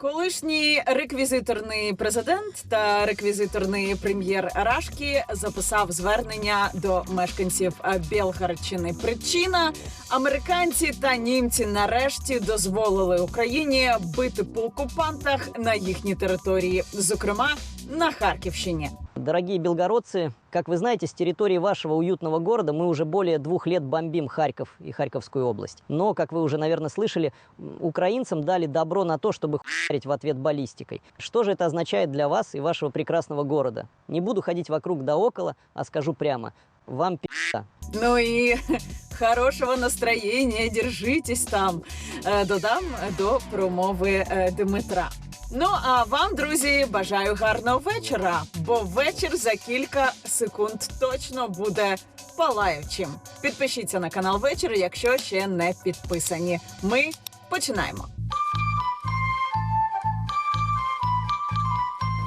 Колишній реквізиторний президент та реквізиторний прем'єр Рашкі записав звернення до мешканців Білгарчини. Причина американці та німці нарешті дозволили Україні бити по окупантах на їхній території, зокрема на Харківщині. Дорогие белгородцы, как вы знаете, с территории вашего уютного города мы уже более двух лет бомбим Харьков и Харьковскую область. Но, как вы уже, наверное, слышали, украинцам дали добро на то, чтобы хуярить в ответ баллистикой. Что же это означает для вас и вашего прекрасного города? Не буду ходить вокруг да около, а скажу прямо. Вам пи***а. Ну і хорошого настроєння, держитесь там. Е, Додам до промови е, Дмитра. Ну а вам, друзі, бажаю гарного вечора, бо вечір за кілька секунд точно буде палаючим. Підпишіться на канал вечір, якщо ще не підписані. Ми починаємо.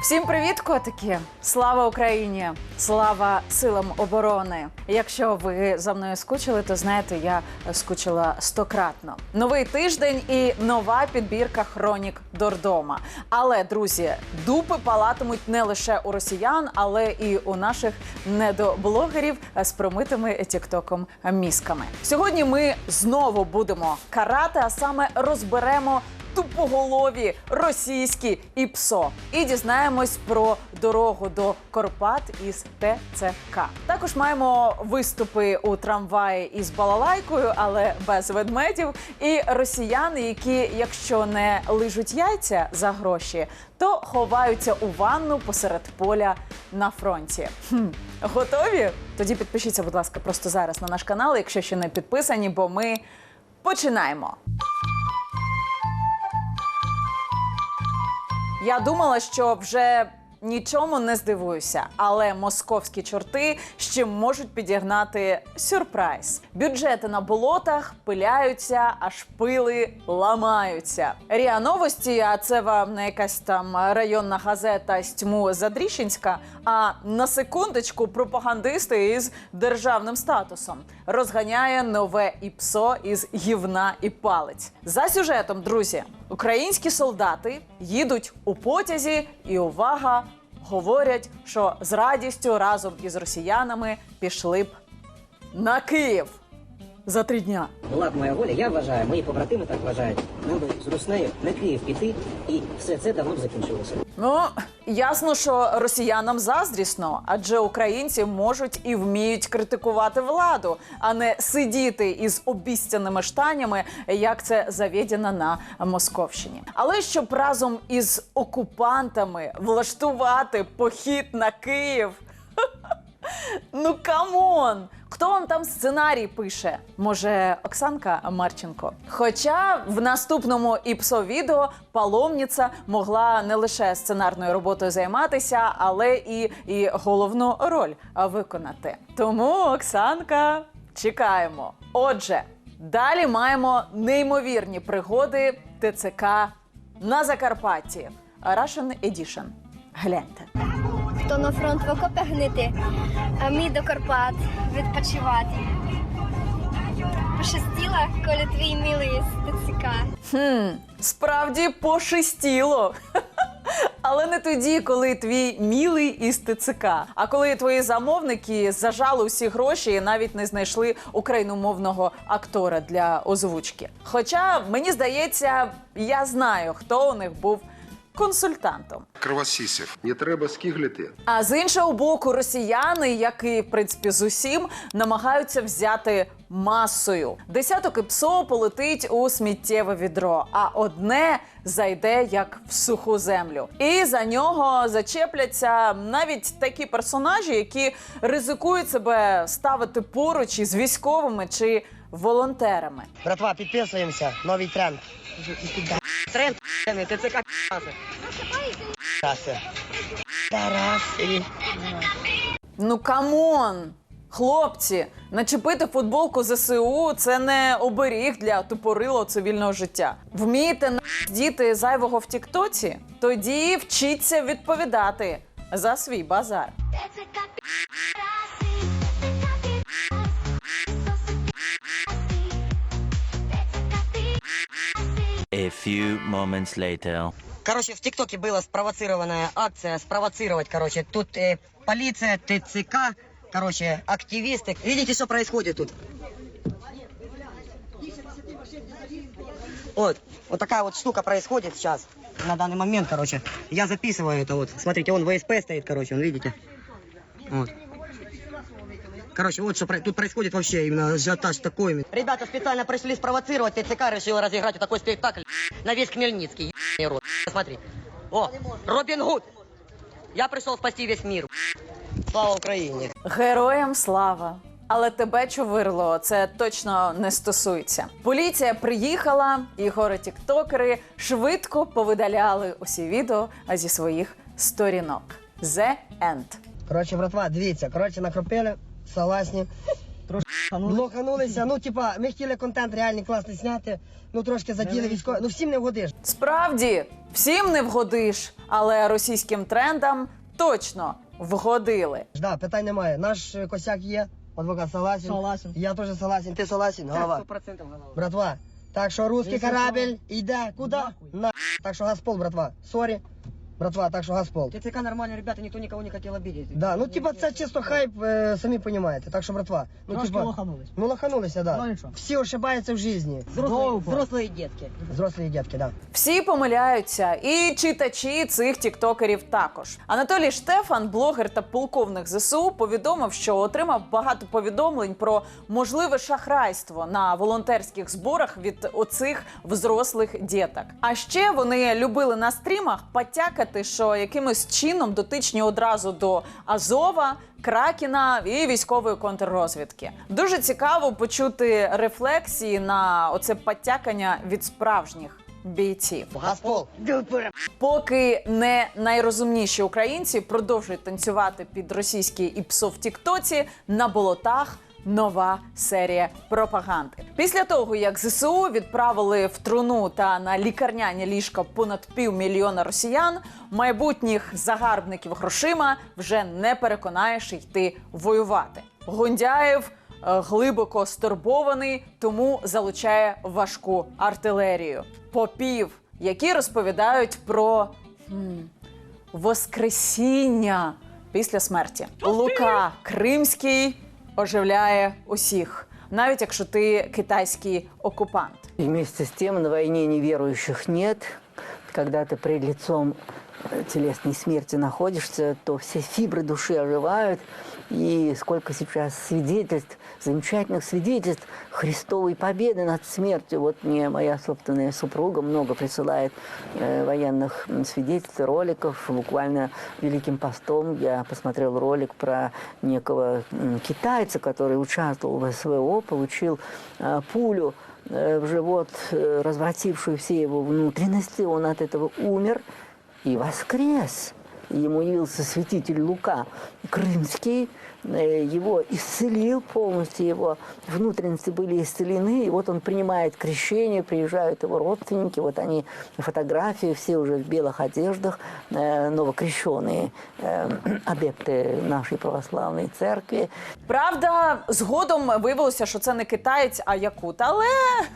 Всім привіт, котики! Слава Україні! Слава силам оборони! Якщо ви за мною скучили, то знаєте, я скучила стократно. Новий тиждень і нова підбірка хронік Дордома. Але друзі, дупи палатимуть не лише у росіян, але і у наших недоблогерів з промитими тіктоком мізками. Сьогодні ми знову будемо карати, а саме розберемо тупоголові російські і ПСО. І дізнаємось про дорогу до Корпат із ТЦК. Також маємо виступи у трамваї із балалайкою, але без ведмедів. І росіяни, які, якщо не лижуть яйця за гроші, то ховаються у ванну посеред поля на фронті. Хм. Готові? Тоді підпишіться, будь ласка, просто зараз на наш канал, якщо ще не підписані, бо ми починаємо. Я думала, що вже нічому не здивуюся, але московські чорти ще можуть підігнати сюрприз. Бюджети на болотах пиляються, аж пили ламаються. Ріа новості, а це вам не якась там районна газета з тьму Задріщенська, а на секундочку пропагандисти із державним статусом розганяє нове ІПСО із гівна і палець. За сюжетом, друзі, українські солдати їдуть у потязі, і увага, говорять, що з радістю разом із росіянами пішли б на Київ за три дня. Була б моя воля, я вважаю, мої побратими так вважають. Нам би з Руснею на Київ піти, і все це давно б закінчилося. Ну ясно, що росіянам заздрісно, адже українці можуть і вміють критикувати владу, а не сидіти із обіцяними штанями, як це заведено на Московщині. Але щоб разом із окупантами влаштувати похід на Київ. Ну камон! Хто вам там сценарій пише? Може, Оксанка Марченко? Хоча в наступному іпсо відео паломниця могла не лише сценарною роботою займатися, але і, і головну роль виконати. Тому Оксанка чекаємо. Отже, далі маємо неймовірні пригоди ТЦК на Закарпатті. Russian Edition. Гляньте. Хто на фронт в окопах гнити, а ми до Карпат відпочивати. Пощастила, коли твій милий ТЦК. Хм, справді пошестіло. Але не тоді, коли твій мілий із ТЦК. А коли твої замовники зажали усі гроші і навіть не знайшли україномовного актора для озвучки. Хоча мені здається, я знаю, хто у них був консультантом. кровосісів. Не треба скиглити. А з іншого боку, росіяни, як і в принципі з усім, намагаються взяти масою. Десяток ІПСО полетить у сміттєве відро, а одне зайде як в суху землю. І за нього зачепляться навіть такі персонажі, які ризикують себе ставити поруч із військовими чи волонтерами. Братва, підписуємося. Новий тренд. Тренд ТЦК Тараси. Тараси. Ну камон! Хлопці, начепити футболку ЗСУ це не оберіг для тупорилого цивільного життя. Вмієте діти зайвого в Тіктоці? Тоді вчіться відповідати за свій базар. A few moments later. Короче, в ТикТоке была спровоцированная акция, спровоцировать, короче. Тут э, полиция, ТЦК, короче, активисты. Видите, что происходит тут? Вот, вот такая вот штука происходит сейчас, на данный момент, короче. Я записываю это вот. Смотрите, он ВСП стоит, короче, он, видите? Вот. Короче, вот что тут происходит вообще, именно ажиотаж такой. Ребята специально пришли спровоцировать, ТЦК решил разыграть вот такой спектакль на весь Хмельницкий. ебаный рот. Смотри. О, Робин Гуд. Я пришел спасти весь мир. Слава Україні. Героям слава! Але тебе, чувирло, це точно не стосується. Поліція приїхала, і гори тіктокери швидко повидаляли усі відео зі своїх сторінок. The End. Коротше, братва, дивіться, коротше, накропили, согласні. Блоханулися, ну, типа, ми хотіли контент реальний класний зняти, ну трошки заділи військові, ну всім не вгодиш. Справді, всім не вгодиш, але російським трендам точно вгодили. Да, питань немає. Наш косяк є, адвокат согласен. Согласен. Я теж согласен, ти согласен, голова. 100% голова. Братва, так що русський корабель йде куди? На. Так що газпол, братва. Сорі. Братва, так що газпол. ТЦК нормальные ребята, никто никого не хотел обидеть. Да, ну типа це чисто хайп, е, самі розумієте. Так що, братва, ну Трошки типа, лоханулись. ну лоханулися, да. Ну, нічого. Всі ошибаються в житті. Взрослые, взрослые детки. Взрослі дітки, да. Всі помиляються, і читачі цих тіктокерів також. Анатолій Штефан, блогер та полковник ЗСУ, повідомив, що отримав багато повідомлень про можливе шахрайство на волонтерських зборах від оцих взрослих діток. А ще вони любили на стрімах потякати, що якимось чином дотичні одразу до Азова. Кракіна і військової контррозвідки дуже цікаво почути рефлексії на оце потякання від справжніх бійців. Газпол. Поки не найрозумніші українці продовжують танцювати під російські іпсо в Тіктоці на болотах. Нова серія пропаганди після того, як ЗСУ відправили в труну та на лікарняні ліжка понад півмільйона росіян, майбутніх загарбників грошима вже не переконаєш йти воювати. Гундяєв е, глибоко стурбований, тому залучає важку артилерію. Попів, які розповідають про м, Воскресіння після смерті. Лука Кримський оживляє усіх, навіть якщо ти китайський окупант. И вместе с тем на войне неверующих нет. Когда ты пред лицом э, телесной смерти находишься, то все фибры души оживают. И сколько сейчас свидетельств, замечательных свидетельств Христовой победы над смертью. Вот мне моя собственная супруга много присылает э, военных м, свидетельств, роликов. Буквально Великим постом я посмотрел ролик про некого м, китайца, который участвовал в СВО, получил э, пулю э, в живот, э, развратившую все его внутренности. Он от этого умер и воскрес. Ему явился святитель Лука Крымский, э, его исцелил полностью, его внутренности были исцелены, и вот он принимает крещение, приезжают его родственники, вот они на фотографии, все уже в белых одеждах, э, новокрещенные э, адепты нашей православной церкви. Правда, згодом виявилося, що це не китаєць, а якут. Але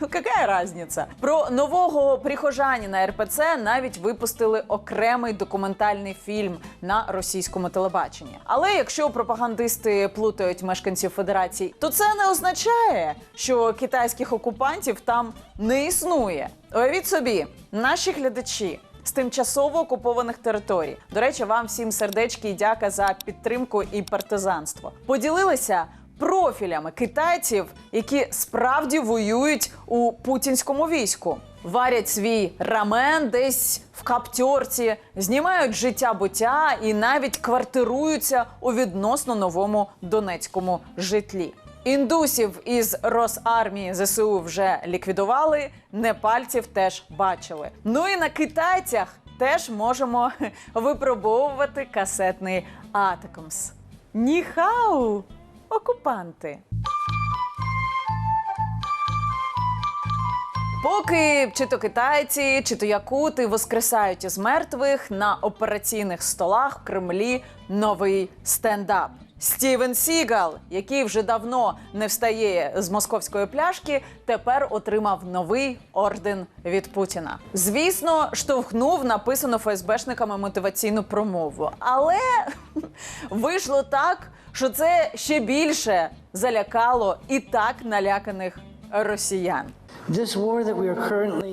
яка різниця? Про нового прихожанина РПЦ навіть випустили окремий документальний фільм на російському телебаченні. Але якщо пропагандисти плутають мешканців федерації, то це не означає, що китайських окупантів там не існує. Уявіть собі, наші глядачі з тимчасово окупованих територій. До речі, вам всім сердечки і дяка за підтримку і партизанство. Поділилися профілями китайців, які справді воюють у путінському війську. Варять свій рамен десь в каптьорці, знімають життя буття і навіть квартируються у відносно новому донецькому житлі. Індусів із Росармії ЗСУ вже ліквідували, непальців теж бачили. Ну і на китайцях теж можемо випробовувати касетний Атакамс. Ніхау, окупанти. Поки чи то китайці, чи то якути воскресають із мертвих на операційних столах в Кремлі новий стендап. Стівен Сігал, який вже давно не встає з московської пляшки, тепер отримав новий орден від Путіна. Звісно, штовхнув написану ФСБшниками мотиваційну промову, але вийшло так, що це ще більше залякало і так наляканих росіян.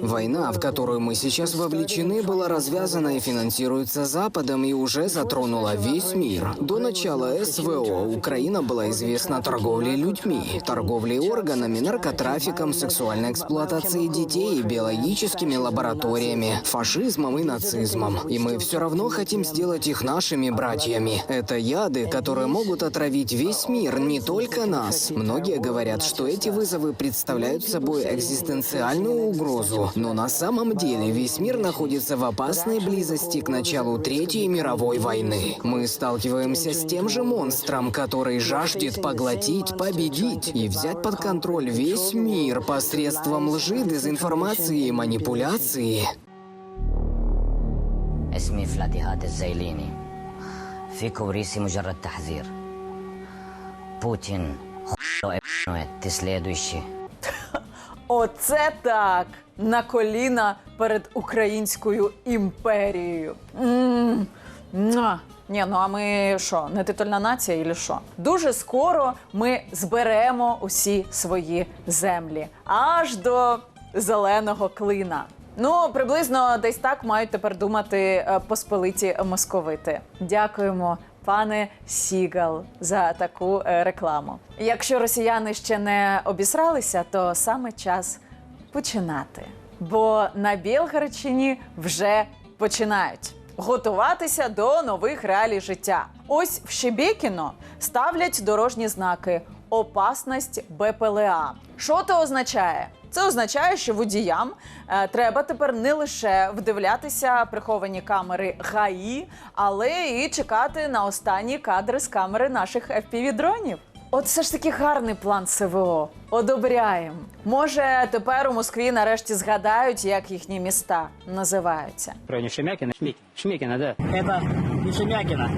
Война, в которую мы сейчас вовлечены, была развязана и финансируется Западом и уже затронула весь мир. До начала СВО Украина была известна торговлей людьми, торговлей органами, наркотрафиком, сексуальной эксплуатацией детей и биологическими лабораториями, фашизмом и нацизмом. И мы все равно хотим сделать их нашими братьями. Это яды, которые могут отравить весь мир, не только нас. Многие говорят, что эти вызовы представляют собой экзистенциальную угрозу, но на самом деле весь мир находится в опасной близости к началу Третьей мировой войны. Мы сталкиваемся с тем же монстром, который жаждет поглотить, победить и взять под контроль весь мир посредством лжи, дезинформации и манипуляции. اسمي فلاتيهات الزيليني في كوريسي مجرد تحذير Путин хуй ты следующий. Оце так на коліна перед українською імперією. Ні, ну а ми що, не титульна нація, і що? Дуже скоро ми зберемо усі свої землі аж до зеленого клина. Ну, приблизно десь так мають тепер думати е, посполиті московити. Дякуємо, пане Сігал, за таку е, рекламу. Якщо росіяни ще не обісралися, то саме час починати. Бо на Білгарчині вже починають готуватися до нових реалій життя. Ось в Щебекіно ставлять дорожні знаки опасність БПЛА. Що це означає? Це означає, що водіям е, треба тепер не лише вдивлятися приховані камери ГАІ, але і чекати на останні кадри з камери наших FPV-дронів. От все ж таки гарний план СВО. Одобряємо. Може, тепер у Москві нарешті згадають, як їхні міста називаються. в районе Шемякина. Да. Это не Шемякина,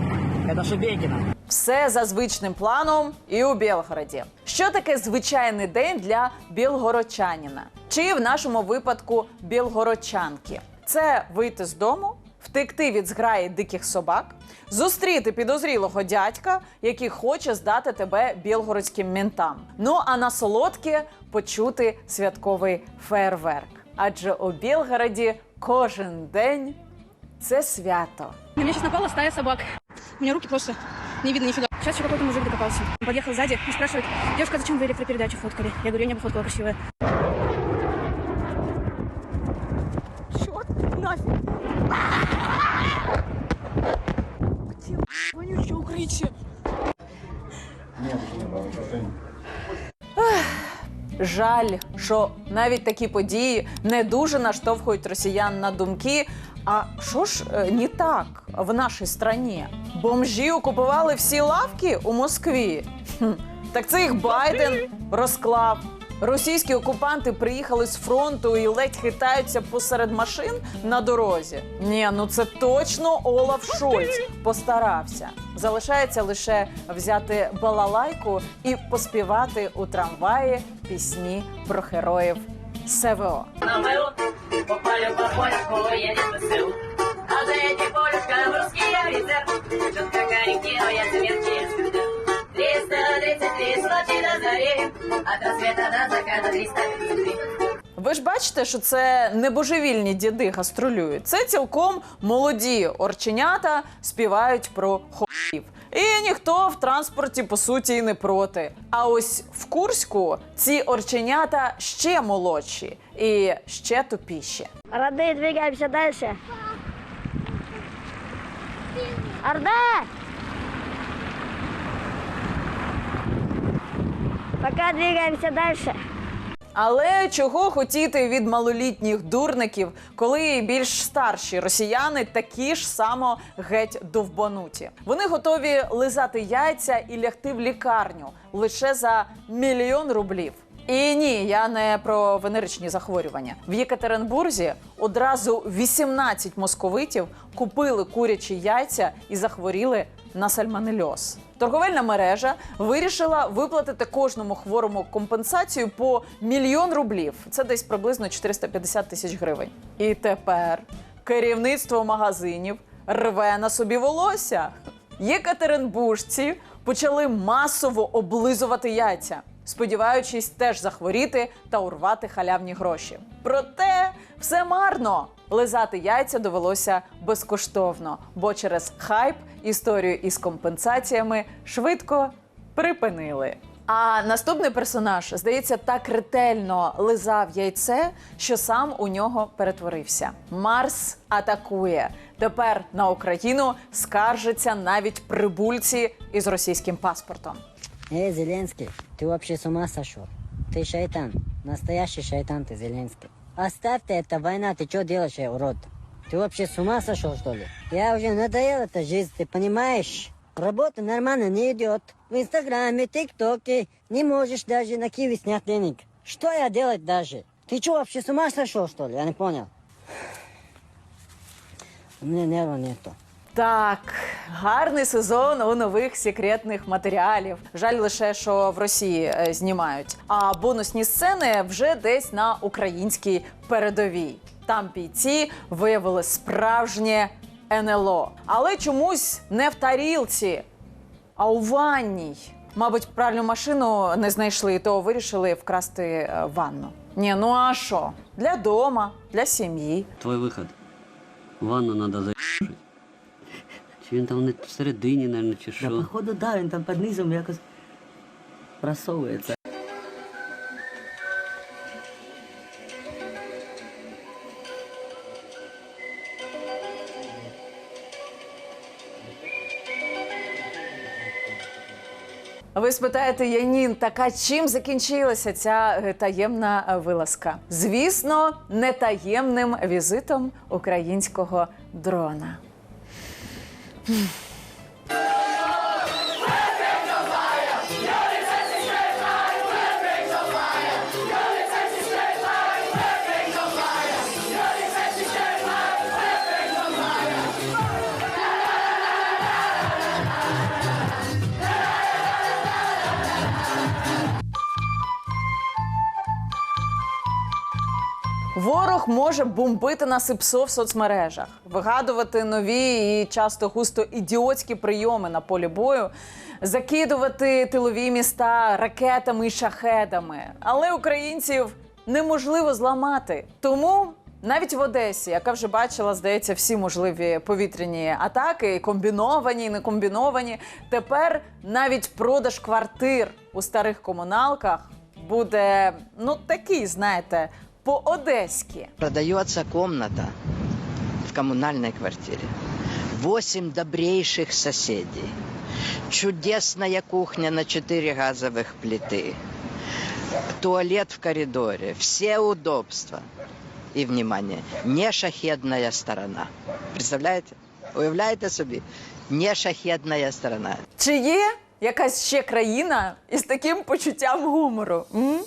это. Все за звичним планом і у Білгороді. Що таке звичайний день для білгородчанина? Чи в нашому випадку білгородчанки? Це вийти з дому, втекти від зграї диких собак, зустріти підозрілого дядька, який хоче здати тебе білгородським ментам. Ну а на солодке почути святковий фейерверк. Адже у Білгороді кожен день це свято. На меня сейчас напала стая собак. У меня руки просто не видно нифига. Сейчас еще какой-то мужик докопался. Он подъехал сзади и спрашивает, девушка, зачем вы электропередачу фоткали? Я говорю, я небо фоткала красивое. Черт, нафиг. Где вонючее укрытие? Жаль, що навіть такі події не дуже наштовхують росіян на думки. А що ж е, не так в нашій страні? Бомжі окупували всі лавки у Москві. Так це їх Байден розклав. Російські окупанти приїхали з фронту і ледь хитаються посеред машин на дорозі. Ні, ну це точно Олаф Шольц постарався. Залишається лише взяти балалайку і поспівати у трамваї пісні про героїв СВО. Попали по полюшку, едет ВСУ. А офицер Четко корректирует 333 случаи до зари От рассвета до заката 333 Ви ж бачите, що це не божевільні діди гастролюють. Це цілком молоді орченята співають про хоїв. І ніхто в транспорті по суті і не проти. А ось в Курську ці орченята ще молодші і ще тупіші. Родные, двигаемся дальше. Орда! Пока двигаемся дальше. Але чого хотіти від малолітніх дурників, коли більш старші росіяни такі ж само геть довбануті? Вони готові лизати яйця і лягти в лікарню лише за мільйон рублів. І ні, я не про венеричні захворювання. В Єкатеринбурзі одразу 18 московитів купили курячі яйця і захворіли на сальмонельоз. Торговельна мережа вирішила виплатити кожному хворому компенсацію по мільйон рублів. Це десь приблизно 450 тисяч гривень. І тепер керівництво магазинів рве на собі волосся. Єкатеринбуржці почали масово облизувати яйця, сподіваючись теж захворіти та урвати халявні гроші. Проте все марно. Лизати яйця довелося безкоштовно, бо через хайп історію із компенсаціями швидко припинили. А наступний персонаж, здається, так ретельно лизав яйце, що сам у нього перетворився. Марс атакує. Тепер на Україну скаржаться навіть прибульці із російським паспортом. Эй, Зеленский, ты вообще с ума сошел? Ты шайтан. Настоящий шайтан ты, Зеленский. Оставь ты, это война, ты что делаешь, э, урод? Ты вообще с ума сошел, что ли? Я уже надоел эта жизнь, ты понимаешь? Работа нормально не идет. В Инстаграме, ТикТоке не можешь даже на Киви снять денег. Что я делать даже? Ты что, вообще с ума сошел, что ли? Я не понял. У меня нерва нету. Так, гарний сезон у нових секретних матеріалів. Жаль лише, що в Росії е, знімають. А бонусні сцени вже десь на українській передовій. Там бійці виявили справжнє НЛО, але чомусь не в тарілці, а у ванній. Мабуть, пральну машину не знайшли, то вирішили вкрасти е, ванну. Ні, ну а що? Для дома, для сім'ї. Твой выход. Ванну надо заебать. Чи він там не всередині, наверное, чи Да, що? походу, да, він там під низом якось просовується. Ви спитаєте, Янін, така чим закінчилася ця е, таємна е, вилазка? Звісно, не таємним візитом українського дрона. 嗯。Ворог може бомбити нас і псо в соцмережах, вигадувати нові і часто густо ідіотські прийоми на полі бою, закидувати тилові міста ракетами і шахедами. Але українців неможливо зламати. Тому навіть в Одесі, яка вже бачила, здається, всі можливі повітряні атаки, і комбіновані, і некомбіновані, тепер навіть продаж квартир у старих комуналках буде ну такий, знаєте, по-одеськи. Продается комната в коммунальной квартире. Восемь добрейших соседей. Чудесная кухня на четыре газовых плиты. Туалет в коридоре. Все удобства. И, внимание, не шахедная сторона. Представляете? Уявляєте собі? Не шахедная сторона. Чи є якась ще країна із таким почуттям гумору? М?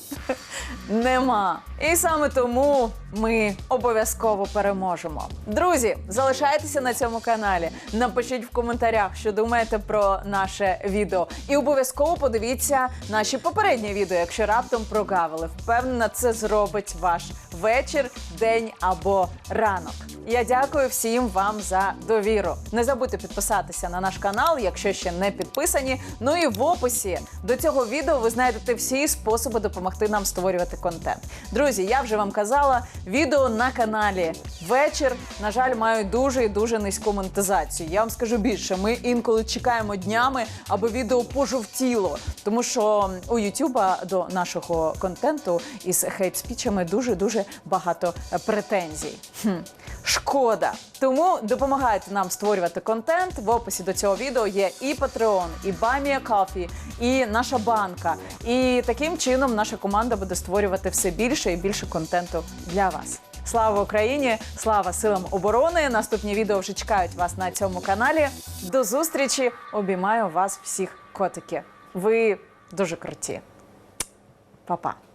Нема. І саме тому ми обов'язково переможемо. Друзі, залишайтеся на цьому каналі. Напишіть в коментарях, що думаєте про наше відео. І обов'язково подивіться наші попередні відео, якщо раптом прогавили. Впевнена, це зробить ваш вечір, день або ранок. Я дякую всім вам за довіру. Не забудьте підписатися на наш канал, якщо ще не підписані. Ну і в описі до цього відео ви знайдете всі способи допомогти нам створювати контент. Друзі, я вже вам казала, відео на каналі вечір, на жаль, мають дуже і дуже низьку монетизацію. Я вам скажу більше, ми інколи чекаємо днями, аби відео пожовтіло, тому що у Ютуба до нашого контенту із хейт-спічами дуже дуже багато претензій. Хм. Шкода. Тому допомагайте нам створювати контент. В описі до цього відео є і Patreon, і Бамія Coffee, і наша банка. І таким чином наша команда буде створювати все більше і більше контенту для вас. Слава Україні! Слава силам оборони! Наступні відео вже чекають вас на цьому каналі. До зустрічі! Обіймаю вас всіх котики. Ви дуже круті. Па-па!